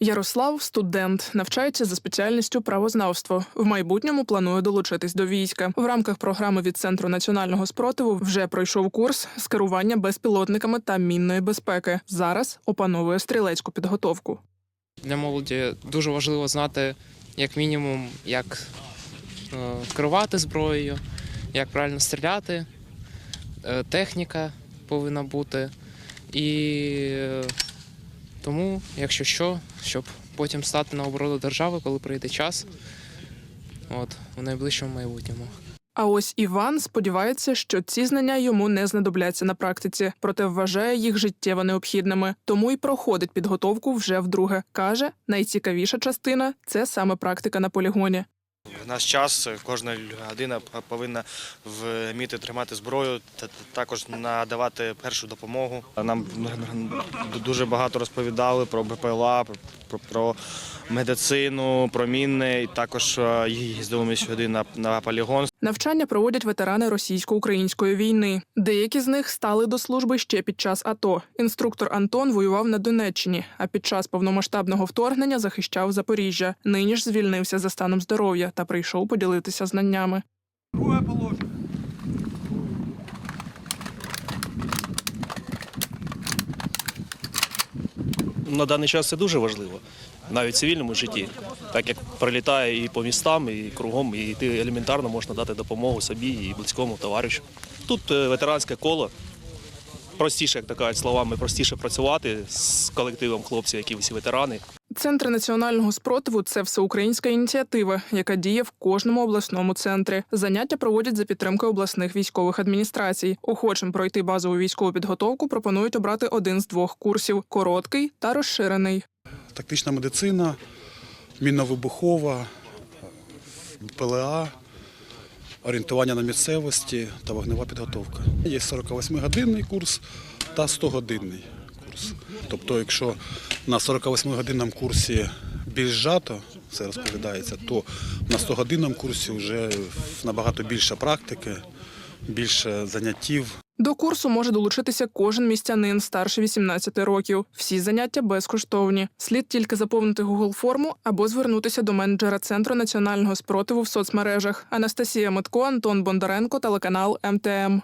Ярослав студент, навчається за спеціальністю правознавство. В майбутньому планує долучитись до війська. В рамках програми від центру національного спротиву вже пройшов курс з керування безпілотниками та мінної безпеки. Зараз опановує стрілецьку підготовку. Для молоді дуже важливо знати, як мінімум, як е, керувати зброєю, як правильно стріляти, е, техніка повинна бути. І е, тому, якщо що, щоб потім стати на оборону держави, коли прийде час, от, в найближчому майбутньому. А ось Іван сподівається, що ці знання йому не знадобляться на практиці, проте вважає їх життєво необхідними. Тому й проходить підготовку вже вдруге. каже, найцікавіша частина це саме практика на полігоні. Наш час кожна людина повинна вміти тримати зброю та також надавати першу допомогу. Нам дуже багато розповідали про БПЛА, про, про медицину, про мінне. І також е, їздили ми сюди на, на полігон. Навчання проводять ветерани російсько-української війни. Деякі з них стали до служби ще під час АТО. Інструктор Антон воював на Донеччині, а під час повномасштабного вторгнення захищав Запоріжжя. Нині ж звільнився за станом здоров'я та прийшов поділитися знаннями. Друге положення. На даний час це дуже важливо, навіть в цивільному житті, так як прилітає і по містам, і кругом, і ти елементарно можна дати допомогу собі і близькому товаришу. Тут е, ветеранське коло. Простіше, як то кажуть словами, простіше працювати з колективом хлопців, які всі ветерани. Центр національного спротиву це всеукраїнська ініціатива, яка діє в кожному обласному центрі. Заняття проводять за підтримки обласних військових адміністрацій. Охочим пройти базову військову підготовку пропонують обрати один з двох курсів короткий та розширений. Тактична медицина, мінно-вибухова, ПЛА, орієнтування на місцевості та вогнева підготовка. Є 48-годинний курс та 100-годинний курс. Тобто, якщо на 48-годинному курсі більш жато все розповідається, то на 100-годинному курсі вже набагато більше практики, більше заняттів. До курсу може долучитися кожен містянин старше 18 років. Всі заняття безкоштовні. Слід тільки заповнити Google форму або звернутися до менеджера центру національного спротиву в соцмережах. Анастасія Митко, Антон Бондаренко, телеканал МТМ.